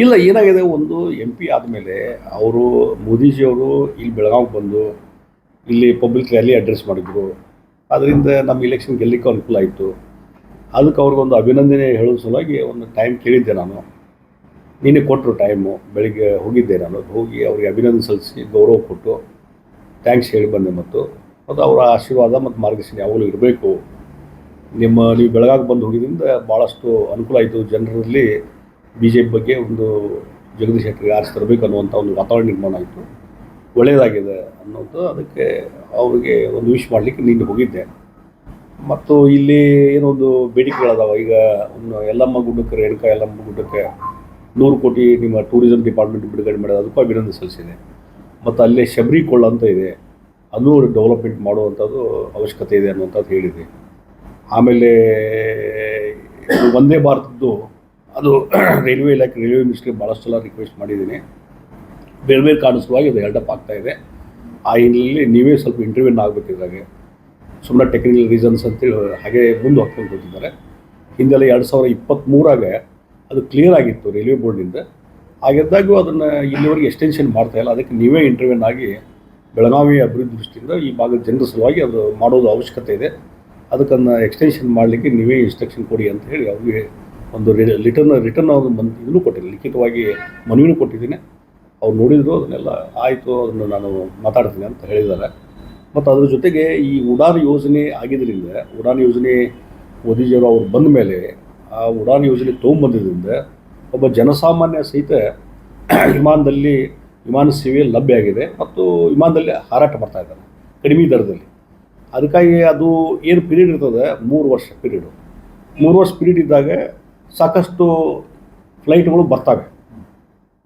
ಇಲ್ಲ, ಏನಾಗಿದೆ? ಒಂದು ಎಂ ಪಿ ಆದಮೇಲೆ ಅವರು ಮೋದಿಜಿಯವರು ಇಲ್ಲಿ ಬೆಳಗಾವಿಗೆ ಬಂದು ಇಲ್ಲಿ ಪಬ್ಲಿಕ್ ರ್ಯಾಲಿ ಅಡ್ರೆಸ್ ಮಾಡಿದ್ರು. ಅದರಿಂದ ನಮ್ಮ ಇಲೆಕ್ಷನ್ ಗೆಲ್ಲಕ್ಕೆ ಅನುಕೂಲ ಆಯಿತು. ಅದಕ್ಕೆ ಅವ್ರಿಗೊಂದು ಅಭಿನಂದನೆ ಹೇಳೋ ಸಲುವಾಗಿ ಒಂದು ಟೈಮ್ ಕೇಳಿದ್ದೆ ನಾನು. ನಿನ್ನೆ ಕೊಟ್ಟರು ಟೈಮು ಬೆಳಿಗ್ಗೆ ಹೋಗಿದ್ದೆ ನಾನು. ಹೋಗಿ ಅವ್ರಿಗೆ ಅಭಿನಂದನೆ ಸಲ್ಲಿಸಿ ಗೌರವ ಕೊಟ್ಟು ಥ್ಯಾಂಕ್ಸ್ ಹೇಳಿ ಬಂದೆ ಮತ್ತು ಮತ್ತು ಅವರ ಆಶೀರ್ವಾದ ಮತ್ತು ಮಾರ್ಗದರ್ಶನ ಯಾವಾಗಲೂ ಇರಬೇಕು. ನಿಮ್ಮ, ನೀವು ಬೆಳಗಾವಿ ಬಂದು ಹೋಗಿದ್ದರಿಂದ ಭಾಳಷ್ಟು ಅನುಕೂಲ ಆಯಿತು ಜನರಲ್ಲಿ. ಜೆ ಪಿ ಬಗ್ಗೆ ಒಂದು ಜಗದೀಶ್ ಶೆಟ್ಟರ್ಗೆ ಆರಿಸಿ ತರಬೇಕು ಅನ್ನುವಂಥ ಒಂದು ವಾತಾವರಣ ನಿರ್ಮಾಣ ಆಯಿತು. ಒಳ್ಳೆಯದಾಗಿದೆ ಅನ್ನೋದು ಅದಕ್ಕೆ ಅವರಿಗೆ ಒಂದು ವಿಶ್ ಮಾಡಲಿಕ್ಕೆ ನಿನ್ನೆ ಹೋಗಿದ್ದೆ. ಮತ್ತು ಇಲ್ಲಿ ಏನೊಂದು ಬೇಡಿಕೆಗಳದಾವ. ಈಗ ಒಂದು ಯಲ್ಲಮ್ಮ ಗುಡ್ಡಕ್ಕೆ, ರೇಣುಕಾ ಯಲ್ಲಮ್ಮ ಗುಡ್ಡಕ್ಕೆ ನೂರು ಕೋಟಿ ನಿಮ್ಮ ಟೂರಿಸಂ ಡಿಪಾರ್ಟ್ಮೆಂಟ್ ಬಿಡುಗಡೆ ಮಾಡೋದು. ಅದಕ್ಕೂ ಅಭಿನಂದನೆ ಸಲ್ಲಿಸಿದೆ. ಮತ್ತು ಅಲ್ಲೇ ಶಬರಿ ಕೊಳ್ಳ ಅಂತ ಇದೆ. ಅಲ್ಲೂ ಡೆವಲಪ್ಮೆಂಟ್ ಮಾಡುವಂಥದ್ದು ಅವಶ್ಯಕತೆ ಇದೆ ಅನ್ನುವಂಥದ್ದು ಹೇಳಿದೆ. ಆಮೇಲೆ ಒಂದೇ ಭಾರತದ್ದು ಅದು ರೈಲ್ವೆ ಇಲಾಖೆ ರೈಲ್ವೆ ಮಿನಿಸ್ಟ್ರಿಗೆ ಭಾಳಷ್ಟು ಸಲ ರಿಕ್ವೆಸ್ಟ್ ಮಾಡಿದ್ದೀನಿ. ಬೇರೆ ಬೇರೆ ಕಾರಣ ಸಲುವಾಗಿ ಅದು ಎರಡಪ್ ಆಗ್ತಾ ಇದೆ. ಆ ಹಿನ್ನೆಲೆಯಲ್ಲಿ ನೀವೇ ಸ್ವಲ್ಪ ಇಂಟರ್ವ್ಯೂನ್ ಆಗಬೇಕಿದ್ರಾಗೆ ಸುಮ್ಮನೆ ಟೆಕ್ನಿಕಲ್ ರೀಸನ್ಸ್ ಅಂತೇಳಿ ಹಾಗೆ ಮುಂದೆ ಹಾಕ್ಕೊಂಡು ಕೊಟ್ಟಿದ್ದಾರೆ ಹಿಂದೆಲ್ಲ ಎರಡು ಸಾವಿರ ಇಪ್ಪತ್ತ್ಮೂರಾಗ ಅದು ಕ್ಲಿಯರ್ ಆಗಿತ್ತು ರೈಲ್ವೆ ಬೋರ್ಡಿಂದ ಹಾಗಿದ್ದಾಗೂ ಅದನ್ನು ಇಲ್ಲಿವರೆಗೆ ಎಕ್ಸ್ಟೆನ್ಷನ್ ಮಾಡ್ತಾ ಇಲ್ಲ. ಅದಕ್ಕೆ ನೀವೇ ಇಂಟರ್ವ್ಯೂನ್ ಆಗಿ ಬೆಳಗಾವಿ ಅಭಿವೃದ್ಧಿ ದೃಷ್ಟಿಯಿಂದ ಈ ಭಾಗದ ಜನರ ಸಲುವಾಗಿ ಅದು ಮಾಡೋದು ಅವಶ್ಯಕತೆ ಇದೆ. ಅದಕ್ಕನ್ನು ಎಕ್ಸ್ಟೆನ್ಷನ್ ಮಾಡಲಿಕ್ಕೆ ನೀವೇ ಇನ್ಸ್ಟ್ರಕ್ಷನ್ ಕೊಡಿ ಅಂತ ಹೇಳಿ ಅವ್ರಿಗೆ ಒಂದು ರಿಟರ್ನ್ ರಿಟರ್ನ್ ಅವರು ಮನ್ ಇದನ್ನು ಕೊಟ್ಟಿದ್ದೀನಿ ಲಿಖಿತವಾಗಿ ಮನವಿನೂ ಕೊಟ್ಟಿದ್ದೀನಿ. ಅವ್ರು ನೋಡಿದ್ರು, ಅದನ್ನೆಲ್ಲ ಆಯಿತು, ಅದನ್ನು ನಾನು ಮಾತಾಡ್ತೀನಿ ಅಂತ ಹೇಳಿದ್ದಾರೆ. ಮತ್ತು ಅದ್ರ ಜೊತೆಗೆ ಈ ಉಡಾನ್ ಯೋಜನೆ ಆಗಿದ್ದರಿಂದ ಉಡಾನ್ ಯೋಜನೆ ಮೋದಿಜಿಯವರು ಅವ್ರು ಬಂದ ಮೇಲೆ, ಆ ಉಡಾನ್ ಯೋಜನೆ ತೊಗೊಂಬಂದಿದ್ದರಿಂದ ಒಬ್ಬ ಜನಸಾಮಾನ್ಯ ಸಹಿತ ವಿಮಾನದಲ್ಲಿ ವಿಮಾನ ಸೇವೆ ಲಭ್ಯ ಆಗಿದೆ ಮತ್ತು ವಿಮಾನದಲ್ಲಿ ಹಾರಾಟ ಮಾಡ್ತಾ ಇದ್ದಾರೆ, ಕಡಿಮೆ ದರದಲ್ಲಿ. ಅದಕ್ಕಾಗಿ ಅದು ಏನು ಪೀರಿಯಡ್ ಇರ್ತದೆ? ಮೂರು ವರ್ಷ ಪೀರಿಯಡು. ಮೂರು ವರ್ಷ ಪೀರಿಯಡ್ ಇದ್ದಾಗ ಸಾಕಷ್ಟು ಫ್ಲೈಟ್ಗಳು ಬರ್ತವೆ.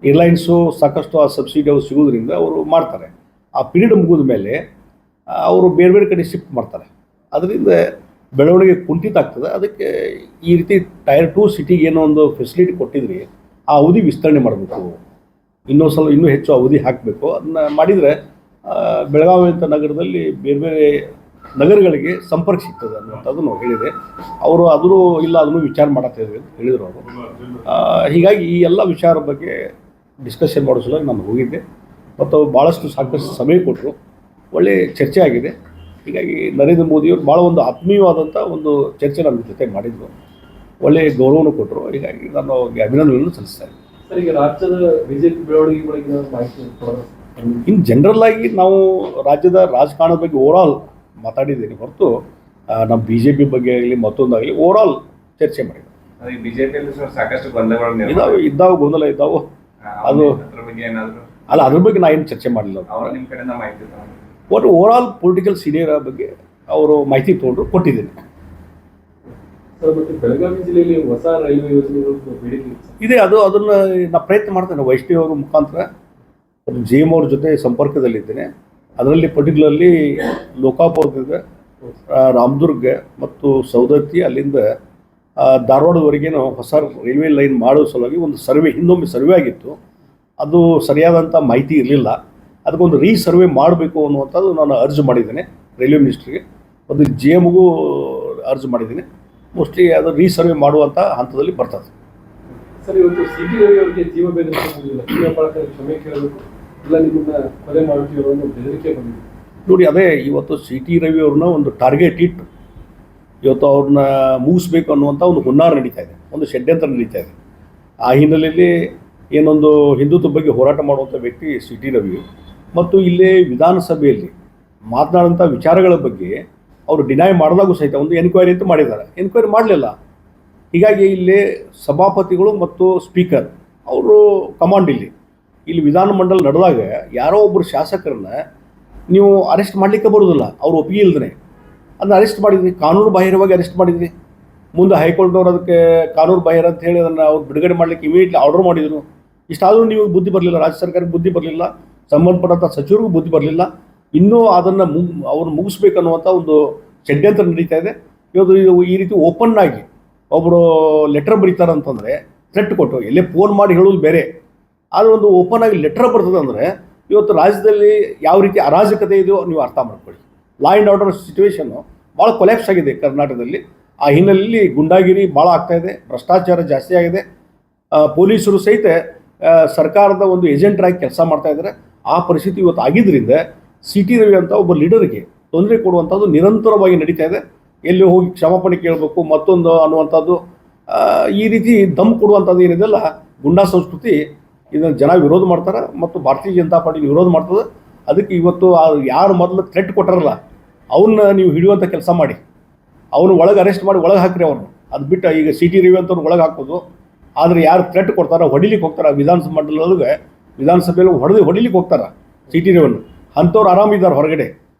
ಏರ್ಲೈನ್ಸು ಸಾಕಷ್ಟು ಆ ಸಬ್ಸಿಡಿ ಅವು ಸಿಗೋದ್ರಿಂದ ಅವರು ಮಾಡ್ತಾರೆ. ಆ ಪೀರಿಯಡ್ ಮುಗಿದ ಮೇಲೆ ಅವರು ಬೇರೆ ಬೇರೆ ಕಡೆ ಶಿಫ್ಟ್ ಮಾಡ್ತಾರೆ. ಅದರಿಂದ ಬೆಳವಣಿಗೆ ಕುಂಠಿತ ಆಗ್ತದೆ. ಅದಕ್ಕೆ ಈ ರೀತಿ ಟೈರ್ ಟು ಸಿಟಿಗೆ ಏನೋ ಒಂದು ಫೆಸಿಲಿಟಿ ಕೊಟ್ಟಿದ್ರಿ ಆ ಅವಧಿ ವಿಸ್ತರಣೆ ಮಾಡಬೇಕು. ಇನ್ನೊಂದು ಸಲ ಇನ್ನೂ ಹೆಚ್ಚು ಅವಧಿ ಹಾಕಬೇಕು. ಅದನ್ನ ಮಾಡಿದರೆ ಬೆಳಗಾವಿ ಅಂತ ನಗರದಲ್ಲಿ ಬೇರೆ ಬೇರೆ ನಗರಗಳಿಗೆ ಸಂಪರ್ಕ ಸಿಗ್ತದೆ ಅನ್ನುವಂಥದ್ದನ್ನು ಹೇಳಿದೆ. ಅವರು ಅದನ್ನು ಇಲ್ಲ ಅದನ್ನು ವಿಚಾರ ಮಾಡತ್ತಾ ಇದ್ವಿ ಅಂತ ಹೇಳಿದರು ಅವರು. ಹೀಗಾಗಿ ಈ ಎಲ್ಲ ವಿಚಾರ ಬಗ್ಗೆ ಡಿಸ್ಕಷನ್ ಮಾಡೋ ಸಲುವಾಗಿ ನಾನು ಹೋಗಿದ್ದೆ. ಮತ್ತು ಭಾಳಷ್ಟು ಸಾಕಷ್ಟು ಸಮಯ ಕೊಟ್ಟರು. ಒಳ್ಳೆ ಚರ್ಚೆ ಆಗಿದೆ. ಹೀಗಾಗಿ ನರೇಂದ್ರ ಮೋದಿಯವರು ಭಾಳ ಒಂದು ಆತ್ಮೀಯವಾದಂಥ ಒಂದು ಚರ್ಚೆ ನಮ್ಮ ಜೊತೆ ಮಾಡಿದ್ರು. ಒಳ್ಳೆಯ ಗೌರವನೂ ಕೊಟ್ಟರು. ಹೀಗಾಗಿ ನಾನು ಅವ್ರಿಗೆ ಅಭಿನಂದನೆಯನ್ನು ಸಲ್ಲಿಸ್ತಾ ಇದ್ದೀನಿ? ಇನ್ನು ಜನರಲ್ ಆಗಿ ನಾವು ರಾಜ್ಯದ ರಾಜಕಾರಣದ ಬಗ್ಗೆ ಓವರಾಲ್ ಮಾತಾಡಿದ್ದೀನಿ ಹೊರತು ನಮ್ಮ ಬಿ ಜೆ ಪಿ ಬಗ್ಗೆ ಆಗಲಿ ಮತ್ತೊಂದಾಗಲಿ ಓವರಾಲ್ ಚರ್ಚೆ ಮಾಡಿದ್ವಿ. ಜೆ ಬಿಜೆಪಿಯಲ್ಲಿ ಸರ್ ಸಾಕಷ್ಟು ಗೊಂದಲಗಳು ಇದಾವೆ ಇದ್ದಾವೆ ಗೊಂದಲ ಇದ್ದಾವೆ. ಅದು ಅದ್ರ ಬಗ್ಗೆ ಏನಾದ್ರು ಅಲ್ಲ ಅದ್ರ ಬಗ್ಗೆ ನಾ ಏನು ಚರ್ಚೆ ಮಾಡಲಿಲ್ಲ. ಒಟ್ಟು ಓವರ್ ಕಡೆಯಿಂದ ಮಾಹಿತಿ ತಗೊಂಡ್ರು. ಒಟ್ಟು ಓವರ್ಆಲ್ ಪೊಲಿಟಿಕಲ್ ಸೀನಿಯರ್ ಬಗ್ಗೆ ಅವರು ಮಾಹಿತಿ ತೊಗೊಂಡು ಕೊಟ್ಟಿದ್ದೀನಿ. ಸರ್ ಮತ್ತೆ ಬೆಳಗಾವಿ ಜಿಲ್ಲೆಯಲ್ಲಿ ಹೊಸ ರೈಲ್ವೆ ಯೋಜನೆಗಳು ಬೇಡಿಕೆ ಇದೆ ಇದೆ ಅದು ಅದನ್ನು ನಾ ಪ್ರಯತ್ನ ಮಾಡ್ತೇನೆ ವೈಷ್ಣವಿ ಅವರ ಮುಖಾಂತರ. ಜಿ ಎಂ ಅವ್ರ ಜೊತೆ ಸಂಪರ್ಕದಲ್ಲಿದ್ದೇನೆ. ಅದರಲ್ಲಿ ಪರ್ಟಿಕ್ಯುಲರ್ಲಿ ಲೋಕಾಪುರದಿಂದ ರಾಮದುರ್ಗ ಮತ್ತು ಸೌದತ್ತಿ ಅಲ್ಲಿಂದ ಧಾರವಾಡದವರೆಗೆ ನಾವು ಹೊಸ ರೈಲ್ವೆ ಲೈನ್ ಮಾಡೋ ಸಲುವಾಗಿ ಒಂದು ಸರ್ವೆ ಹಿಂದೊಮ್ಮೆ ಸರ್ವೆ ಆಗಿತ್ತು. ಅದು ಸರಿಯಾದಂಥ ಮಾಹಿತಿ ಇರಲಿಲ್ಲ. ಅದಕ್ಕೊಂದು ರೀ ಸರ್ವೆ ಮಾಡಬೇಕು ಅನ್ನುವಂಥದ್ದು ನಾನು ಅರ್ಜಿ ಮಾಡಿದ್ದೇನೆ ರೈಲ್ವೆ ಮಿನಿಸ್ಟ್ರಿಗೆ. ಒಂದು ಜಿ ಎಮ್ಗೂ ಅರ್ಜಿ ಮಾಡಿದ್ದೀನಿ. ಮೋಸ್ಟ್ಲಿ ಅದು ರೀ ಸರ್ವೆ ಮಾಡುವಂಥ ಹಂತದಲ್ಲಿ ಬರ್ತದೆ. ಸರ್, ಇವತ್ತು ಸಿ ಟಿ ರವಿ ಅವರಿಗೆ ಜೀವ ಬೆದರಿಕೆ ಕ್ಷಮೆ ಕೇಳಬೇಕು. ಇಲ್ಲ ನಿಮ್ಮನ್ನ ಕೊಲೆ ಅನ್ನೋ ಒಂದು ಬೆದರಿಕೆ ಬಂದಿದೆ. ನೋಡಿ, ಅದೇ ಇವತ್ತು ಸಿ ಟಿ ರವಿ ಅವ್ರನ್ನ ಒಂದು ಟಾರ್ಗೆಟ್ ಇಟ್ಟು ಇವತ್ತು ಅವ್ರನ್ನ ಮುಗಿಸ್ಬೇಕು ಅನ್ನುವಂಥ ಒಂದು ಹುನ್ನಾರ ನಡೀತಾ ಇದೆ, ಒಂದು ಷಡ್ಯಂತ್ರ ನಡೀತಾ ಇದೆ. ಆ ಹಿನ್ನೆಲೆಯಲ್ಲಿ ಏನೊಂದು ಹಿಂದುತ್ವ ಬಗ್ಗೆ ಹೋರಾಟ ಮಾಡುವಂಥ ವ್ಯಕ್ತಿ ಸಿ ಟಿ ರವಿ. ಮತ್ತು ಇಲ್ಲೇ ವಿಧಾನಸಭೆಯಲ್ಲಿ ಮಾತನಾಡುವಂಥ ವಿಚಾರಗಳ ಬಗ್ಗೆ ಅವರು ಡಿನೈ ಮಾಡಿದಾಗೂ ಸಹಿತ ಒಂದು ಎನ್ಕ್ವೈರಿ ಅಂತ ಮಾಡಿದ್ದಾರೆ. ಎನ್ಕ್ವೈರಿ ಮಾಡಲಿಲ್ಲ. ಹೀಗಾಗಿ ಇಲ್ಲಿ ಸಭಾಪತಿಗಳು ಮತ್ತು ಸ್ಪೀಕರ್ ಅವರು ಕಮಾಂಡ್ ಇಲ್ಲಿ. ಇಲ್ಲಿ ವಿಧಾನಮಂಡಲ ನಡೆದಾಗ ಯಾರೋ ಒಬ್ಬರು ಶಾಸಕರನ್ನ ನೀವು ಅರೆಸ್ಟ್ ಮಾಡಲಿಕ್ಕೆ ಬರೋದಿಲ್ಲ, ಅವ್ರು ಒಪ್ಪಿಗೆ ಇಲ್ದೇ ಅದನ್ನ ಅರೆಸ್ಟ್ ಮಾಡಿದ್ವಿ ಕಾನೂನು ಬಾಹಿರವಾಗಿ ಅರೆಸ್ಟ್ ಮಾಡಿದ್ವಿ ಮುಂದೆ ಹೈಕೋರ್ಟ್ನವ್ರು ಅದಕ್ಕೆ ಕಾನೂನು ಬಾಹಿರ ಅಂತ ಹೇಳಿ ಅದನ್ನು ಅವ್ರು ಬಿಡುಗಡೆ ಮಾಡಲಿಕ್ಕೆ ಇಮಿಡಿಯೇಟ್ಲಿ ಆರ್ಡರ್ ಮಾಡಿದರು. ಇಷ್ಟಾದರೂ ನೀವು ಬುದ್ಧಿ ಬರಲಿಲ್ಲ, ರಾಜ್ಯ ಸರ್ಕಾರಕ್ಕೆ ಬುದ್ಧಿ ಬರಲಿಲ್ಲ ಸಂಬಂಧಪಟ್ಟಂಥ ಸಚಿವರಿಗೂ ಬುದ್ಧಿ ಬರಲಿಲ್ಲ. ಇನ್ನೂ ಅದನ್ನು ಮುಗ್ ಅವ್ರು ಮುಗಿಸ್ಬೇಕನ್ನುವಂಥ ಒಂದು ಷಡ್ಯಂತ್ರ ನಡೀತಾ ಇದೆ. ಇವತ್ತು ಇದು ಈ ರೀತಿ ಓಪನ್ ಆಗಿ ಒಬ್ಬರು ಲೆಟರ್ ಬರೀತಾರೆ ಅಂತಂದರೆ ಥ್ರೆಟ್ ಕೊಟ್ಟು, ಎಲ್ಲೇ ಫೋನ್ ಮಾಡಿ ಹೇಳೋದು ಬೇರೆ. ಆದರೆ ಒಂದು ಓಪನ್ ಆಗಿ ಲೆಟರ್ ಬರ್ತದೆ ಅಂದರೆ ಇವತ್ತು ರಾಜ್ಯದಲ್ಲಿ ಯಾವ ರೀತಿ ಅರಾಜಕತೆ ಇದೆಯೋ ನೀವು ಅರ್ಥ ಮಾಡ್ಕೊಳ್ಳಿ. ಲಾ ಆ್ಯಂಡ್ ಆರ್ಡರ್ ಸಿಚುವೇಶನ್ನು ಭಾಳ ಕೊಲ್ಯಾಪ್ಸ್ ಆಗಿದೆ ಕರ್ನಾಟಕದಲ್ಲಿ. ಆ ಹಿನ್ನೆಲೆಯಲ್ಲಿ ಗುಂಡಾಗಿರಿ ಭಾಳ ಆಗ್ತಾ ಇದೆ, ಭ್ರಷ್ಟಾಚಾರ ಜಾಸ್ತಿ ಆಗಿದೆ. ಪೊಲೀಸರು ಸಹಿತ ಸರ್ಕಾರದ ಒಂದು ಏಜೆಂಟ್ರಾಗಿ ಕೆಲಸ ಮಾಡ್ತಾ ಇದ್ದಾರೆ. ಆ ಪರಿಸ್ಥಿತಿ ಇವತ್ತು ಆಗಿದ್ದರಿಂದ ಸಿ ಟಿ ರವಿ ಅಂತ ಒಬ್ಬ ಲೀಡರ್ಗೆ ತೊಂದರೆ ಕೊಡುವಂಥದ್ದು ನಿರಂತರವಾಗಿ ನಡೀತಾ ಇದೆ. ಎಲ್ಲಿ ಹೋಗಿ ಕ್ಷಮಾಪಣೆ ಕೇಳಬೇಕು, ಮತ್ತೊಂದು ಅನ್ನುವಂಥದ್ದು ಈ ರೀತಿ ದಮ್ ಕೊಡುವಂಥದ್ದು ಏನಿದೆಲ್ಲ ಗುಂಡಾ ಸಂಸ್ಕೃತಿ ಇದನ್ನು ಜನ ವಿರೋಧ ಮಾಡ್ತಾರೆ ಮತ್ತು ಭಾರತೀಯ ಜನತಾ ಪಾರ್ಟಿ ವಿರೋಧ ಮಾಡ್ತದೆ. ಅದಕ್ಕೆ ಇವತ್ತು ಯಾರು ಮೊದಲು ಥ್ರೆಟ್ ಕೊಟ್ಟಾರಲ್ಲ ಅವನ್ನ ನೀವು ಹಿಡಿಯುವಂಥ ಕೆಲಸ ಮಾಡಿ. ಅವನು ಒಳಗೆ ಅರೆಸ್ಟ್ ಮಾಡಿ ಒಳಗೆ ಹಾಕ್ರಿ ಅವ್ರನ್ನ ಅದು ಬಿಟ್ಟು ಈಗ ಸಿ ಟಿ ರವಿ ಅಂತವ್ರು ಒಳಗೆ ಹಾಕೋದು. ಆದರೆ ಯಾರು ಥ್ರೆಟ್ ಕೊಡ್ತಾರೆ ಹೊಡಿಲಿಕ್ಕೆ ಹೋಗ್ತಾರೆ ವಿಧಾನಸಭೆ ಮಂಡಲದೊಳಗೆ. ವಿಧಾನಸಭೆಯಲ್ಲಿ ಹೊಡೆದು ಹೊಡಿಲಿಕ್ಕೆ ಹೋಗ್ತಾರೆ ಸಿ ಟಿ ರವಿಯನ್ನು ಅಂಥವ್ರು ಆರಾಮಿದ್ದಾರೆ ಹೊರಗಡೆ.